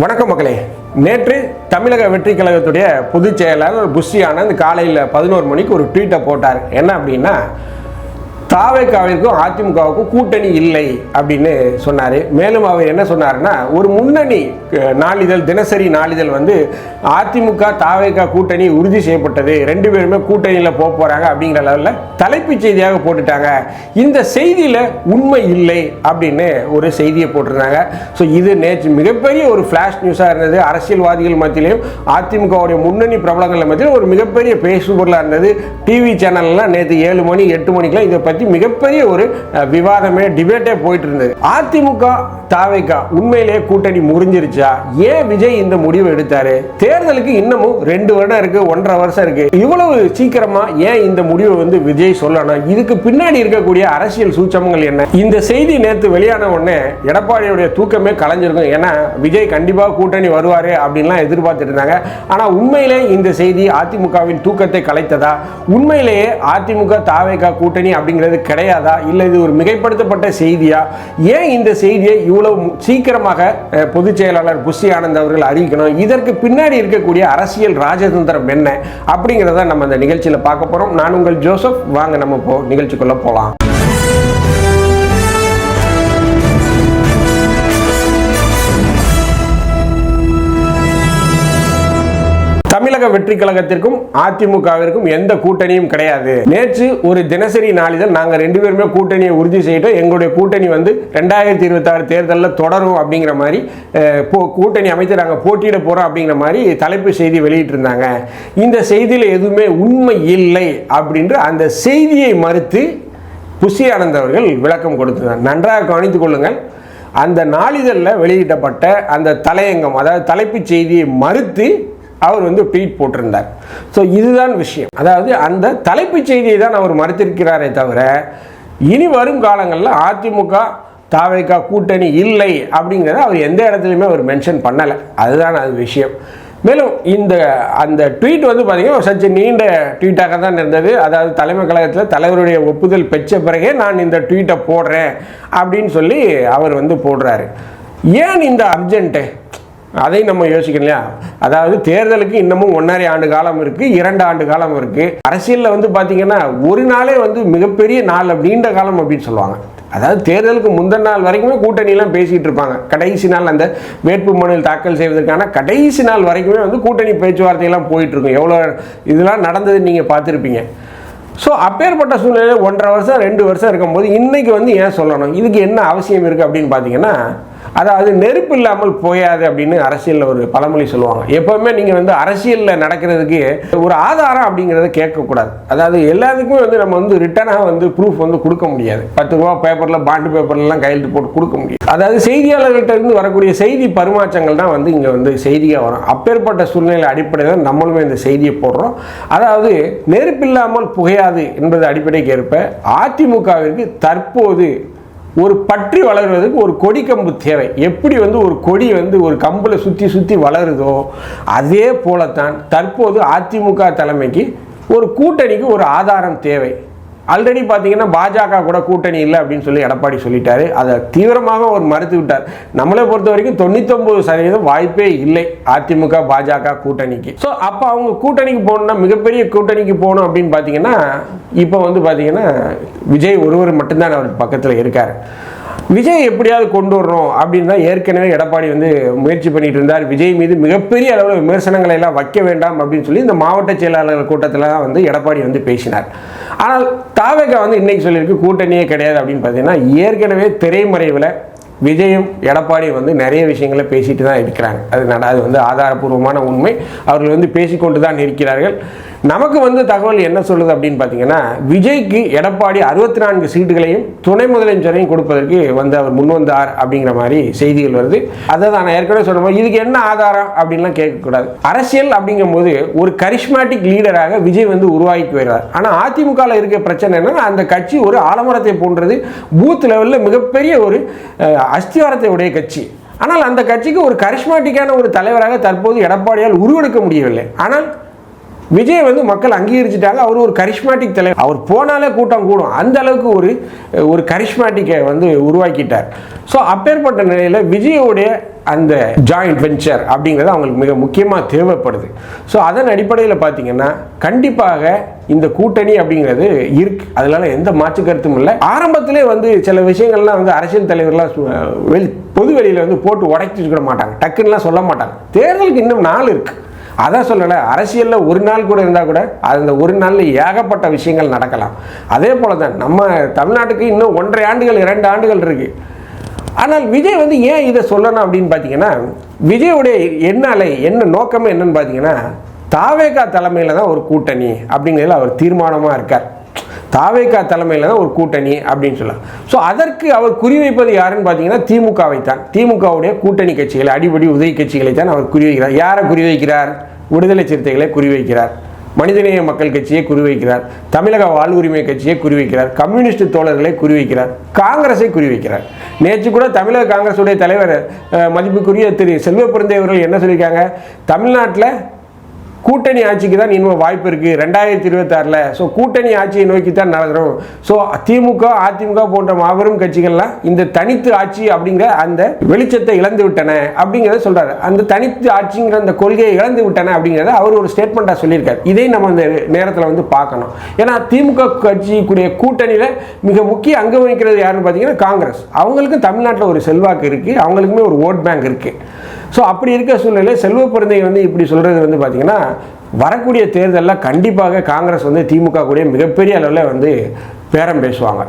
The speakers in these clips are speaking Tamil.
வணக்கம் மக்களே. நேற்று தமிழக வெற்றி கழகத்துடைய பொதுச் செயலாளர் புஷி ஆனந்த் காலையில் பதினோரு மணிக்கு ஒரு ட்வீட்டை போட்டார். என்ன அப்படின்னா தாவேக்காவிற்கும் அதிமுகவுக்கும் கூட்டணி இல்லை அப்படின்னு சொன்னார். மேலும் அவர் என்ன சொன்னார்னா ஒரு முன்னணி நாளிதழ் தினசரி நாளிதழ் வந்து அதிமுக தாவேக்கா கூட்டணி உறுதி செய்யப்பட்டது. ரெண்டு பேருமே கூட்டணியில் போக போகிறாங்க அப்படிங்கிற லெவலில் தலைப்புச் செய்தியாக போட்டுட்டாங்க. இந்த செய்தியில் உண்மை இல்லை அப்படின்னு ஒரு செய்தியை போட்டிருந்தாங்க. ஸோ இது நேற்று மிகப்பெரிய ஒரு ஃப்ளாஷ் நியூஸாக இருந்தது. அரசியல்வாதிகள் மத்தியிலையும் அதிமுகவுடைய முன்னணி பிரபலங்கள் மத்தியிலும் ஒரு மிகப்பெரிய பேசுபொருளாக இருந்தது. டிவி சேனல்லாம் நேற்று ஏழு மணி எட்டு மணிக்கெல்லாம் இதை பற்றி மிகப்பெரிய ஒரு விவாதமே டிபேட்டே போயிட்டு இருந்தது அதிமுக தாவைக்கா உண்மையிலேயே கூட்டணி முறிஞ்சிருச்சா? ஏன் விஜய் இந்த முடிவு எடுத்தாரு? தேர்தலுக்கு இன்னமும் ரெண்டு வருடம் இருக்கு ஒன்றரை வருஷம் இருக்கு. இவ்வளவு சீக்கிரமா ஏன் இந்த முடிவை வந்து விஜய் சொல்லணும் இதுக்கு பின்னாடி இருக்கக்கூடிய அரசியல் சூச்சமங்கள் என்ன? இந்த செய்தி நேற்று வெளியான உடனே எடப்பாடியுடைய தூக்கமே கலைஞ்சிருக்கும். ஏன்னா விஜய் கண்டிப்பா கூட்டணி வருவாரு அப்படின்லாம் எதிர்பார்த்துட்டு இருந்தாங்க. ஆனா உண்மையிலே இந்த செய்தி அதிமுகவின் தூக்கத்தை கலைத்ததா? உண்மையிலேயே அதிமுக தாவைக்கா கூட்டணி அப்படிங்கிறது கிடையாதா? இல்லை இது ஒரு மிகைப்படுத்தப்பட்ட செய்தியா? ஏன் இந்த செய்தியை இவ்வளவு சீக்கிரமாக பொதுச் செயலாளர் புஷி ஆனந்த் அவர்கள் அறிவிக்கணும்? இதற்கு பின்னாடி இருக்கக்கூடிய அரசியல் ராஜதந்திரம் என்ன? அப்படிங்கிறத நம்ம இந்த நிகழ்ச்சியில் பார்க்க போறோம். நான் உங்கள் ஜோசப். வாங்க நம்ம இப்போ நிகழ்ச்சிக்குள்ள போகலாம் தமிழக வெற்றி கழகத்திற்கும் அதிமுகவிற்கும் எந்த கூட்டணியும் கிடையாது. நேற்று ஒரு தினசரி நாளிதழ் நாங்க ரெண்டு பேருமே கூட்டணியை உறுதி செய்யிட்டோம் எங்களுடைய கூட்டணி வந்து ரெண்டாயிரத்தி இருபத்தாறு தேர்தலில் தொடரும் அப்படிங்கிற மாதிரி கூட்டணி அமைத்து நாங்கள் போட்டியிட போறோம் அப்படிங்கிற மாதிரி தலைப்பு செய்தி வெளியிட்டிருந்தாங்க. இந்த செய்தியில் எதுவுமே உண்மை இல்லை அப்படின்ற அந்த செய்தியை மறுத்து புஷி ஆனந்த் அவர்கள் விளக்கம் கொடுத்தார் நன்றாக கவனித்துக் கொள்ளுங்கள். அந்த நாளிதழில் வெளியிடப்பட்ட அந்த தலையங்கம் அதாவது தலைப்புச் செய்தியை மறுத்து அவர் வந்து ட்வீட் போட்டிருந்தார். ஸோ இதுதான் விஷயம். அதாவது அந்த தலைப்புச் செய்தியை தான் அவர் மறுத்திருக்கிறாரே தவிர இனி வரும் காலங்களில் அதிமுக தாவைக்கா கூட்டணி இல்லை அப்படிங்கிறத அவர் எந்த இடத்துலையுமே அவர் மென்ஷன் பண்ணலை. அதுதான் அது விஷயம். மேலும் இந்த அந்த ட்வீட் வந்து பார்த்தீங்கன்னா சற்று நீண்ட ட்வீட்டாக தான் இருந்தது. அதாவது தலைமை கழகத்தில் தலைவருடைய ஒப்புதல் பெற்ற பிறகே நான் இந்த ட்வீட்டை போடுறேன் அப்படின்னு சொல்லி அவர் வந்து போடுறாரு. ஏன் இந்த அர்ஜென்ட்டு அதை நம்ம யோசிக்கணும் இல்லையா? அதாவது தேர்தலுக்கு இன்னமும் ஒன்றரை ஆண்டு காலம் இருக்கு இரண்டு ஆண்டு காலம் இருக்கு. அரசியலில் வந்து பார்த்தீங்கன்னா ஒரு நாளே வந்து மிகப்பெரிய நாள் நீண்ட காலம் அப்படின்னு சொல்லுவாங்க. அதாவது தேர்தலுக்கு முந்தின நாள் வரைக்குமே கூட்டணியெலாம் பேசிகிட்டு இருப்பாங்க. கடைசி நாள் அந்த வேட்பு மனு தாக்கல் செய்வதற்கான கடைசி நாள் வரைக்குமே வந்து கூட்டணி பேச்சுவார்த்தையெல்லாம் போயிட்டுருக்கும் எவ்வளோ இதெல்லாம் நடந்ததுன்னு நீங்கள் பார்த்துருப்பீங்க. ஸோ அப்பேற்பட்ட சூழ்நிலையில் ஒன்றரை வருஷம் ரெண்டு வருஷம் இருக்கும்போது இன்றைக்கி வந்து ஏன் சொல்லணும்? இதுக்கு என்ன அவசியம் இருக்குது அப்படின்னு பார்த்தீங்கன்னா அதாவது நெருப்பு இல்லாமல் போயாது அப்படின்னு அரசியலில் ஒரு பழமொழி சொல்லுவாங்க. எப்போவுமே நீங்கள் வந்து அரசியலில் நடக்கிறதுக்கு ஒரு ஆதாரம் அப்படிங்கிறத கேட்கக்கூடாது. அதாவது எல்லாத்துக்குமே வந்து நம்ம வந்து ரிட்டனாக வந்து ப்ரூஃப் வந்து கொடுக்க முடியாது. பத்து ரூபா பேப்பரில் பாண்டு பேப்பர்லாம் கையெழுத்து போட்டு கொடுக்க முடியாது. அதாவது செய்தியாளர்கள்ட்ட இருந்து வரக்கூடிய செய்தி பரிமாற்றங்கள் தான் வந்து இங்கே வந்து செய்தியாக வரும். அப்பேற்பட்ட சூழ்நிலை அடிப்படையில் நம்மளுமே இந்த செய்தியை போடுறோம். அதாவது நெருப்பில்லாமல் புகையாது என்பது அடிப்படைக்கு ஏற்ப அதிமுகவிற்கு தற்போது ஒரு பற்றி வளர்வதற்கு ஒரு கொடி கம்பு தேவை. எப்படி வந்து ஒரு கொடி வந்து ஒரு கம்பில் சுற்றி சுற்றி வளருதோ அதே போலத்தான் தற்போது அதிமுக தலைமைக்கு ஒரு கூட்டணிக்கு ஒரு ஆதாரம் தேவை. ஆல்ரெடி பார்த்தீங்கன்னா பாஜக கூட கூட்டணி இல்லை அப்படின்னு சொல்லி எடப்பாடி சொல்லிட்டாரு. அதை தீவிரமாக அவர் மறுத்து விட்டார். நம்மளை பொறுத்த வரைக்கும் தொண்ணூத்தொம்பது சதவீதம் வாய்ப்பே இல்லை அதிமுக பாஜக கூட்டணிக்கு. ஸோ அப்போ அவங்க கூட்டணிக்கு போகணும்னா மிகப்பெரிய கூட்டணிக்கு போகணும் அப்படின்னு பார்த்தீங்கன்னா இப்போ வந்து பார்த்தீங்கன்னா விஜய் ஒருவர் மட்டும்தான் அவர் பக்கத்தில் இருக்கார். விஜய் எப்படியாவது கொண்டு வரணும் அப்படின்னு தான் ஏற்கனவே எடப்பாடி வந்து முயற்சி பண்ணிட்டு இருந்தார். விஜய் மீது மிகப்பெரிய அளவில் விமர்சனங்களை எல்லாம் வைக்க வேண்டாம் அப்படின்னு சொல்லி இந்த மாவட்ட செயலாளர்கள் கூட்டத்தில் தான் வந்து எடப்பாடி வந்து பேசினார். ஆனால் தாவேகா வந்து இன்னைக்கு சொல்லியிருக்கு கூட்டணியே கிடையாது அப்படின்னு பார்த்தீங்கன்னா ஏற்கனவே திரைமறைவில் விஜயும் எடப்பாடியும் வந்து நிறைய விஷயங்களை பேசிட்டு தான் இருக்கிறாங்க. அது அது வந்து ஆதாரபூர்வமான உண்மை. அவர்கள் வந்து பேசிக்கொண்டு தான் இருக்கிறார்கள். நமக்கு வந்து தகவல் என்ன சொல்லுது அப்படின்னு பார்த்தீங்கன்னா விஜய்க்கு எடப்பாடி அறுபத்தி நான்கு சீட்டுகளையும் துணை முதலமைச்சரையும் கொடுப்பதற்கு வந்து அவர் முன் வந்தார் அப்படிங்கிற மாதிரி செய்திகள் வருது. அதை தான் நான் ஏற்கனவே சொன்ன இதுக்கு என்ன ஆதாரம் அப்படின்லாம் கேட்கக்கூடாது. அரசியல் அப்படிங்கும்போது ஒரு கரிஷ்மேட்டிக் லீடராக விஜய் வந்து உருவாகி வருவார் ஆனால் அதிமுகவில் இருக்க பிரச்சனை என்னன்னா அந்த கட்சி ஒரு ஆலமரத்தை போன்றது பூத் லெவலில் மிகப்பெரிய ஒரு அஸ்திவாரத்தை உடைய கட்சி. ஆனால் அந்த கட்சிக்கு ஒரு கரிஷ்மாட்டிக்கான ஒரு தலைவராக தற்போது எடப்பாடியால் உருவெடுக்க முடியவில்லை. ஆனால் விஜய் வந்து மக்கள் அங்கீகரிச்சிட்டாங்க அவர் ஒரு கரிஷ்மாட்டிக் தலைவர். அவர் போனாலே கூட்டம் கூடும். அந்த அளவுக்கு ஒரு ஒரு கரிஷ்மாட்டிக்கை வந்து உருவாக்கிட்டார். ஸோ அப்பேற்பட்ட நிலையில் விஜயோடைய அந்த ஜாயிண்ட் வெஞ்சர் அப்படிங்கிறது அவங்களுக்கு மிக முக்கியமாக தேவைப்படுது. ஸோ அதன் அடிப்படையில் பார்த்தீங்கன்னா கண்டிப்பாக இந்த கூட்டணி அப்படிங்கிறது இருக்கு. அதனால எந்த மாற்று கருத்தும் இல்லை. ஆரம்பத்திலே வந்து சில விஷயங்கள்லாம் வந்து அரசியல் தலைவர்லாம் சு- வெளி பொது வெளியில் வந்து போட்டு உடைச்சிருக்க மாட்டாங்க. டக்குன்னுலாம் சொல்ல மாட்டாங்க. தேர்தலுக்கு இன்னும் நாள் இருக்குது அதான் சொல்லலை அரசியலில் ஒரு நாள் கூட இருந்தால் கூட அந்த ஒரு நாளில் ஏகப்பட்ட விஷயங்கள் நடக்கலாம். அதே போல தான் நம்ம தமிழ்நாட்டுக்கு இன்னும் ஒன்றரை ஆண்டுகள் இரண்டு ஆண்டுகள் இருக்குது ஆனால் விஜய் வந்து ஏன் இதை சொல்லணும் அப்படின்னு பார்த்தீங்கன்னா விஜயோடைய என்ன அலை என்ன நோக்கமே என்னன்னு பார்த்தீங்கன்னா தாவேகா தலைமையில் தான் ஒரு கூட்டணி அப்படிங்கிறதுல அவர் தீர்மானமாக இருக்கார். தாவேகா தலைமையில் தான் ஒரு கூட்டணி அப்படின்னு சொல்லலாம். ஸோ அதற்கு அவர் குறிவைப்பது யாருன்னு பார்த்தீங்கன்னா திமுகவை தான். திமுகவுடைய கூட்டணி கட்சிகளை அடிப்படை உதவி கட்சிகளை தான் அவர் குறிவைக்கிறார் யாரை குறிவைக்கிறார் விடுதலை சிறுத்தைகளை குறிவைக்கிறார் மனிதநேய மக்கள் கட்சியை குறிவைக்கிறார் தமிழக வாழ்வுரிமை கட்சியை குறிவைக்கிறார் கம்யூனிஸ்ட் தோழர்களை குறிவைக்கிறார் காங்கிரஸை குறிவைக்கிறார் நேற்று கூட தமிழக காங்கிரஸுடைய தலைவர் மதிப்புக்குரிய திரு செல்வ பிறந்தேவர்கள் என்ன சொல்லியிருக்காங்க? தமிழ்நாட்டில் கூட்டணி ஆட்சிக்கு தான் இன்னும் வாய்ப்பு இருக்குது ரெண்டாயிரத்தி இருபத்தாறில். ஸோ கூட்டணி ஆட்சியை நோக்கி தான் நகரும் ஸோ திமுக அதிமுக போன்ற மாபெரும் கட்சிகள்லாம் இந்த தனித்து ஆட்சி அப்படிங்கிற அந்த வெளிச்சத்தை இழந்து விட்டன அப்படிங்கிறத சொல்கிறாரு அந்த தனித்து ஆட்சிங்கிற அந்த கொள்கையை இழந்து விட்டன அப்படிங்கிறத அவர் ஒரு ஸ்டேட்மெண்ட்டாக சொல்லியிருக்காரு. இதை நம்ம அந்த நேரத்தில் வந்து பார்க்கணும். ஏன்னா திமுக கட்சிக்குரிய கூட்டணியில் மிக முக்கிய அங்கம் வகிக்கிறது யாருன்னு பார்த்தீங்கன்னா காங்கிரஸ். அவங்களுக்கும் தமிழ்நாட்டில் ஒரு செல்வாக்கு இருக்குது அவங்களுக்குமே ஒரு ஓட் பேங்க் இருக்குது ஸோ அப்படி இருக்க சூழ்நிலையில் செல்வ பிறந்தை வந்து இப்படி சொல்கிறது வந்து பார்த்தீங்கன்னா வரக்கூடிய தேர்தலில் கண்டிப்பாக காங்கிரஸ் வந்து திமுக கூடிய மிகப்பெரிய அளவில் வந்து பேரம் பேசுவாங்க.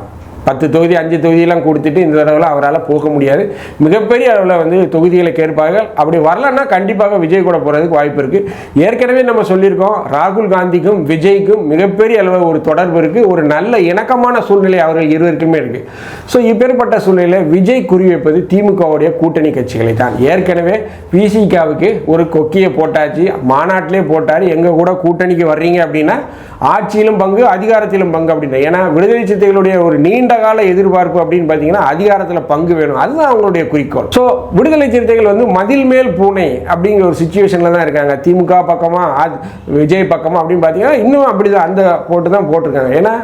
பத்து தொகுதி அஞ்சு தொகுதியெல்லாம் கொடுத்துட்டு இந்த தடவை அவரால் போக முடியாது. மிகப்பெரிய அளவில் வந்து தொகுதிகளை கேட்பார்கள். அப்படி வரலன்னா கண்டிப்பாக விஜய் கூட போகிறதுக்கு வாய்ப்பு இருக்குது ஏற்கனவே நம்ம சொல்லியிருக்கோம் ராகுல் காந்திக்கும் விஜய்க்கும் மிகப்பெரிய அளவில் ஒரு தொடர்பு இருக்குது ஒரு நல்ல இணக்கமான சூழ்நிலை அவர்கள் இருவருக்குமே இருக்குது ஸோ இப்பேற்பட்ட சூழ்நிலையில் விஜய் குறிவைப்பது திமுகவுடைய கூட்டணி கட்சிகளை தான். ஏற்கனவே விசிகாவுக்கு ஒரு கொக்கியை போட்டாச்சு. மாநாட்டிலே போட்டார். எங்கள் கூட கூட்டணிக்கு வர்றீங்க அப்படின்னா ஆட்சியிலும் பங்கு அதிகாரத்திலும் பங்கு அப்படின்னா. ஏன்னா விடுதலை சித்தைகளுடைய ஒரு நீண்ட கால எதிர்பார்ப்பு அப்படின்னு பார்த்தீங்கன்னா அதிகாரத்தில் பங்கு வேணும். அதுதான் அவங்களுடைய குறிக்கோள். ஸோ விடுதலை சிறுத்தைகள் வந்து மதில் மேல் பூனை அப்படிங்கிற ஒரு சுச்சுவேஷனில் தான் இருக்காங்க. திமுக பக்கமாக விஜய் பக்கமாக அப்படின்னு பார்த்தீங்கன்னா இன்னும் அப்படிதான் அந்த போட்டு தான் போட்டிருக்காங்க. ஏன்னா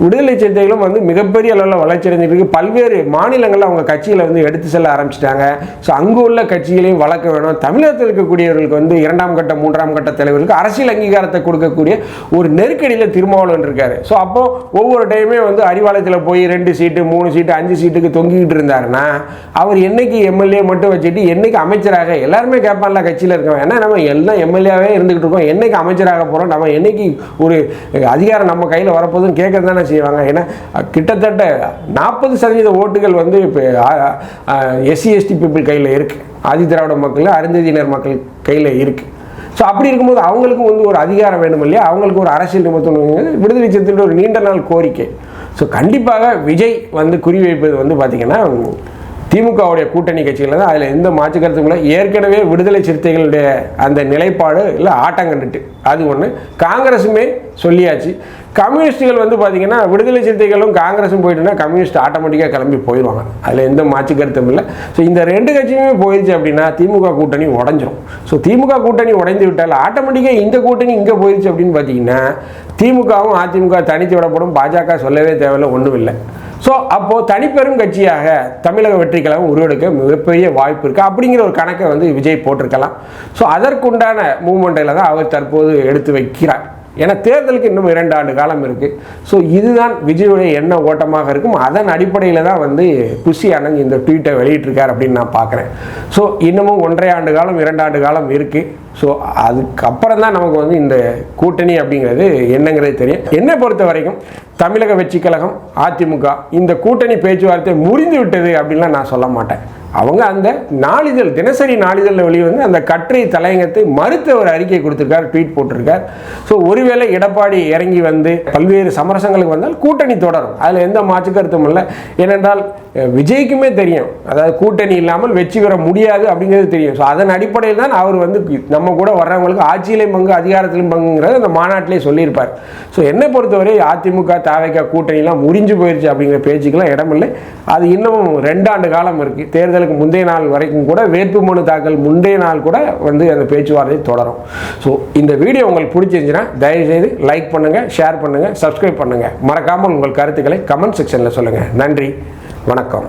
விடுதலை சிறுத்தைகளும் வந்து மிகப்பெரிய அளவில் வளர்ச்சி அடைஞ்சிட்டு இருக்கு. பல்வேறு மாநிலங்களில் அவங்க கட்சியில் வந்து எடுத்து செல்ல ஆரம்பிச்சிட்டாங்க. ஸோ அங்கு உள்ள கட்சிகளையும் வளர்க்க வேணும். தமிழகத்தில் இருக்கக்கூடியவர்களுக்கு வந்து இரண்டாம் கட்ட மூன்றாம் கட்ட தலைவர்களுக்கு அரசியல் அங்கீகாரத்தை கொடுக்கக்கூடிய ஒரு நெருக்கடியில் திருமாவளவன் இருக்கார். ஸோ அப்போ ஒவ்வொரு டைமே வந்து அறிவாலயத்தில் போய் ரெண்டு சீட்டு மூணு சீட்டு அஞ்சு சீட்டுக்கு தொங்கிக்கிட்டு இருந்தாருன்னா அவர் என்னைக்கு எம்எல்ஏ மட்டும் வச்சுட்டு என்னைக்கு அமைச்சராக எல்லாருமே கேட்பான்ல கட்சியில் இருக்கவன். ஏன்னா நம்ம எல்லாம் எம்எல்ஏவே இருந்துகிட்டு இருக்கோம். என்னைக்கு அமைச்சராக போகிறோம் நம்ம என்னைக்கு ஒரு அதிகாரம் நம்ம கையில் வரப்போதும் கேட்கறது தானே செய்வாங்க. ஏன்னா கிட்டத்தட்ட நாற்பது சதவீத ஓட்டுகள் வந்து இப்போ எஸ்சி எஸ்டி பீப்புள் கையில் இருக்குது ஆதி திராவிட மக்கள் அருந்ததியினர் மக்கள் கையில் இருக்குது ஸோ அப்படி இருக்கும்போது அவங்களுக்கும் வந்து ஒரு அதிகாரம் வேணும் இல்லையா? அவங்களுக்கு ஒரு அரசியல் நிமித்தம் விடுதலை சிறுத்தைகளோட ஒரு நீண்ட நாள் கோரிக்கை. ஸோ கண்டிப்பாக விஜய் வந்து குறிவைப்பது வந்து பார்த்திங்கன்னா திமுகவுடைய கூட்டணி கட்சிகள் தான் அதில் எந்த மாற்று கருத்தும் ஏற்கனவே விடுதலை சிறுத்தைகளுடைய அந்த நிலைப்பாடு இல்லை ஆட்டம் கண்டுட்டு. அது ஒன்று காங்கிரஸுமே சொல்லியாச்சு. கம்யூனிஸ்டுகள் வந்து பார்த்தீங்கன்னா விடுதலை சிறுத்தைகளும் காங்கிரஸும் போயிட்டுனா கம்யூனிஸ்ட் ஆட்டோமேட்டிக்காக கிளம்பி போயிடுவாங்க அதில் எந்த மாற்று கருத்தும் இல்லை. ஸோ இந்த ரெண்டு கட்சியுமே போயிடுச்சு அப்படின்னா திமுக கூட்டணி உடஞ்சிரும். ஸோ திமுக கூட்டணி உடைந்து விட்டால் ஆட்டோமேட்டிக்காக இந்த கூட்டணி இங்கே போயிடுச்சு அப்படின்னு பார்த்தீங்கன்னா திமுகவும் அதிமுக தனித்து விடப்படும். பாஜக சொல்லவே தேவையில்லை ஒன்றும் இல்லை. ஸோ அப்போது தனிப்பெரும் கட்சியாக தமிழக வெற்றி கழகம் உருவெடுக்க மிகப்பெரிய வாய்ப்பு இருக்குது அப்படிங்கிற ஒரு கணக்கை வந்து விஜய் போட்டிருக்கலாம். ஸோ அதற்குண்டான மூமெண்ட்டில் தான் அவர் தற்போது எடுத்து வைக்கிறார். ஏன்னா தேர்தலுக்கு இன்னும் இரண்டு ஆண்டு காலம் இருக்குது ஸோ இதுதான் விஜயுடைய எண்ண ஓட்டமாக இருக்கும். அதன் அடிப்படையில் தான் வந்து குஷி ஆனந்த் இந்த ட்வீட்டை வெளியிட்டிருக்கார் அப்படின்னு நான் பார்க்குறேன். ஸோ இன்னமும் ஒன்றரை ஆண்டு காலம் இரண்டு ஆண்டு காலம் இருக்குது ஸோ அதுக்கப்புறம் தான் நமக்கு வந்து இந்த கூட்டணி அப்படிங்கிறது என்னங்கிறது தெரியும். என்னை பொறுத்த வரைக்கும் தமிழக வெற்றி கழகம் அதிமுக இந்த கூட்டணி பேச்சுவார்த்தை முறிந்து விட்டது அப்படின்லாம் நான் சொல்ல மாட்டேன். அவங்க அந்த நாளிதழ் தினசரி நாளிதழில் வெளியே வந்து அந்த கற்றை தலையங்கத்தை மறுத்த ஒரு அறிக்கை கொடுத்துருக்கார் ட்வீட் போட்டிருக்கார். ஸோ ஒருவேளை எடப்பாடி இறங்கி வந்து பல்வேறு சமரசங்களுக்கு வந்தால் கூட்டணி தொடரும். அதில் எந்த மாற்று கருத்தும் இல்லை. ஏனென்றால் விஜய்க்குமே தெரியும். அதாவது கூட்டணி இல்லாமல் வெற்றி பெற முடியாது அப்படிங்கிறது தெரியும். ஸோ அதன் அடிப்படையில் தான் அவர் வந்து நம்ம கூட வர்றவங்களுக்கு ஆட்சியிலையும் பங்கு அதிகாரத்திலும் பங்குங்கிறத அந்த மாநாட்டிலே சொல்லியிருப்பார். ஸோ என்னை பொறுத்தவரை அதிமுக தாவைக்கா கூட்டணிலாம் முறிஞ்சு போயிடுச்சு அப்படிங்கிற பேச்சுக்கெல்லாம் இடமில்லை. அது இன்னமும் ரெண்டாண்டு காலம் இருக்குது தேர்தல் தேர்தலுக்கு முந்தைய நாள் வரைக்கும் கூட வேட்புமனு தாக்கல் முந்தைய நாள் கூட வந்து அந்த பேச்சுவார்த்தை தொடரும். ஸோ இந்த வீடியோ உங்களுக்கு பிடிச்சிருந்துச்சுன்னா தயவுசெய்து லைக் பண்ணுங்கள் ஷேர் பண்ணுங்கள் சப்ஸ்கிரைப் பண்ணுங்கள் மறக்காமல் உங்கள் கருத்துக்களை கமெண்ட் செக்ஷனில் சொல்லுங்கள் நன்றி வணக்கம்.